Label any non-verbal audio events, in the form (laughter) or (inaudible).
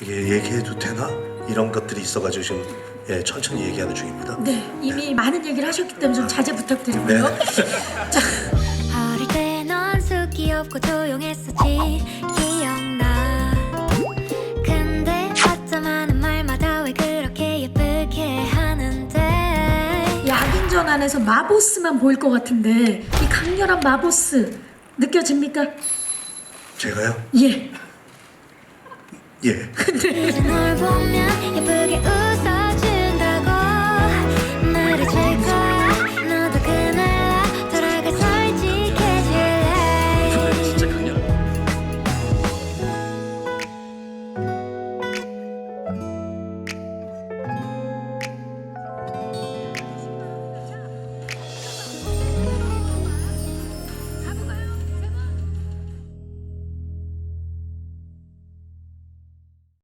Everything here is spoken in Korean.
이게 얘기해도 되나? 이런 것들이 있어가지고 지금 예, 천천히 얘기하는 중입니다. 네, 이미 많은 얘기를 하셨기 때문에 좀 자제 부탁드리고요. 네. (laughs) 자, 어릴 때넌 숙이 없고 조용했었지 기억나 근데 어쩜 하는 말마다 왜 그렇게 예쁘게 하는데 야긴전 안에서 마보스만 보일 것 같은데 이 강렬한 마보스 느껴집니까? 제가요? 예. 예. (laughs) 웃어